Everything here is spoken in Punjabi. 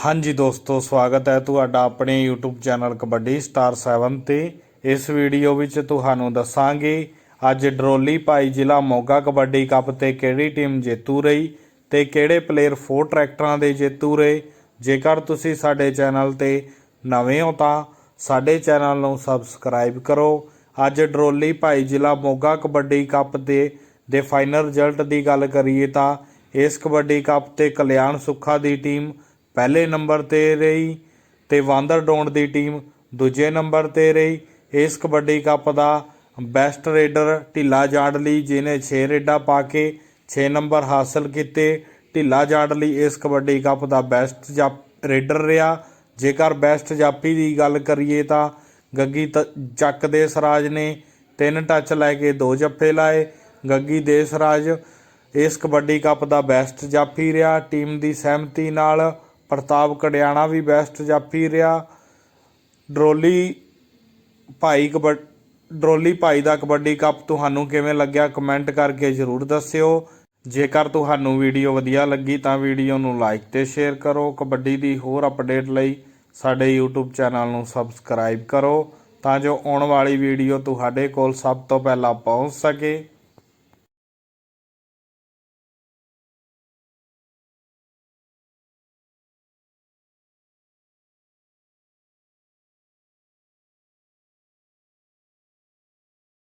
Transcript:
ਹਾਂਜੀ ਦੋਸਤੋ, ਸਵਾਗਤ ਹੈ ਤੁਹਾਡਾ ਆਪਣੇ YouTube ਚੈਨਲ ਕਬੱਡੀ ਸਟਾਰ 7 ਤੇ। ਇਸ ਵੀਡੀਓ ਵਿੱਚ ਤੁਹਾਨੂੰ ਦੱਸਾਂਗੇ, ਅੱਜ ਡਰੋਲੀ ਭਾਈ ਜ਼ਿਲ੍ਹਾ ਮੋਗਾ ਕਬੱਡੀ ਕੱਪ ਤੇ ਕਿਹੜੀ ਟੀਮ ਜੇਤੂ ਰਹੀ ਤੇ ਕਿਹੜੇ ਪਲੇਅਰ ਫੋਰ ਟਰੈਕਟਰਾਂ ਦੇ ਜੇਤੂ ਰਹੇ। ਜੇਕਰ ਤੁਸੀਂ ਸਾਡੇ ਚੈਨਲ ਤੇ ਨਵੇਂ ਹੋ ਤਾਂ ਸਾਡੇ ਚੈਨਲ ਨੂੰ ਸਬਸਕ੍ਰਾਈਬ ਕਰੋ। ਅੱਜ ਡਰੋਲੀ ਭਾਈ ਜ਼ਿਲ੍ਹਾ ਮੋਗਾ ਕਬੱਡੀ ਕੱਪ ਦੇ ਦੇ ਫਾਈਨਲ ਰਿਜ਼ਲਟ ਦੀ ਗੱਲ ਕਰੀਏ ਤਾਂ ਇਸ ਕਬੱਡੀ ਕੱਪ ਤੇ ਕਲਿਆਣ ਸੁੱਖਾ ਦੀ ਟੀਮ ਪਹਿਲੇ ਨੰਬਰ ਤੇ ਰਹੀ ਤੇ ਵਾਂਦਰ ਡੋਂਡ ਦੀ ਟੀਮ ਦੂਜੇ ਨੰਬਰ ਤੇ ਰਹੀ। ਇਸ ਕਬੱਡੀ ਕੱਪ ਦਾ ਬੈਸਟ ਰੇਡਰ ਢਿੱਲਾ ਜਾੜਲੀ ਜਿਨੇ 6 ਰੇਡਾਂ ਪਾ ਕੇ 6 ਨੰਬਰ ਹਾਸਲ ਕੀਤੇ। ਢਿੱਲਾ ਜਾੜਲੀ ਇਸ ਕਬੱਡੀ ਕੱਪ ਦਾ ਬੈਸਟ ਜਾਪ ਰੇਡਰ ਰਿਹਾ। ਜੇਕਰ ਬੈਸਟ ਜਾਪੀ ਦੀ ਗੱਲ ਕਰੀਏ ਤਾਂ ਗੱਗੀ ਤ- ਚੱਕ ਦੇ ਸਰਾਜ ਨੇ ਤਿੰਨ ਟੱਚ ਲੈ ਕੇ ਦੋ ਜੱਫੇ ਲਾਏ। ਗੱਗੀ ਦੇਸਰਾਜ ਇਸ ਕਬੱਡੀ ਕੱਪ ਦਾ ਬੈਸਟ ਜਾਫੀ ਰਿਹਾ। ਟੀਮ ਦੀ ਸਹਿਮਤੀ ਨਾਲ ਪ੍ਰਤਾਪ ਕੜਿਆਣਾ ਵੀ ਬੈਸਟ ਜਾਫੀ ਰਿਹਾ। ਡਰੋਲੀ ਭਾਈ ਕਬੱਡ, ਡਰੋਲੀ ਭਾਈ ਦਾ ਕਬੱਡੀ ਕੱਪ ਤੁਹਾਨੂੰ ਕਿਵੇਂ ਲੱਗਿਆ ਕਮੈਂਟ ਕਰਕੇ ਜਰੂਰ ਦੱਸਿਓ। ਜੇਕਰ ਤੁਹਾਨੂੰ ਵੀਡੀਓ ਵਧੀਆ ਲੱਗੀ ਤਾਂ ਵੀਡੀਓ ਨੂੰ ਲਾਈਕ ਤੇ ਸ਼ੇਅਰ ਕਰੋ। ਕਬੱਡੀ ਦੀ ਹੋਰ ਅਪਡੇਟ ਲਈ ਸਾਡੇ YouTube ਚੈਨਲ ਨੂੰ ਸਬਸਕ੍ਰਾਈਬ ਕਰੋ ਤਾਂ ਜੋ ਆਉਣ ਵਾਲੀ ਵੀਡੀਓ ਤੁਹਾਡੇ ਕੋਲ ਸਭ ਤੋਂ ਪਹਿਲਾਂ ਪਹੁੰਚ ਸਕੇ।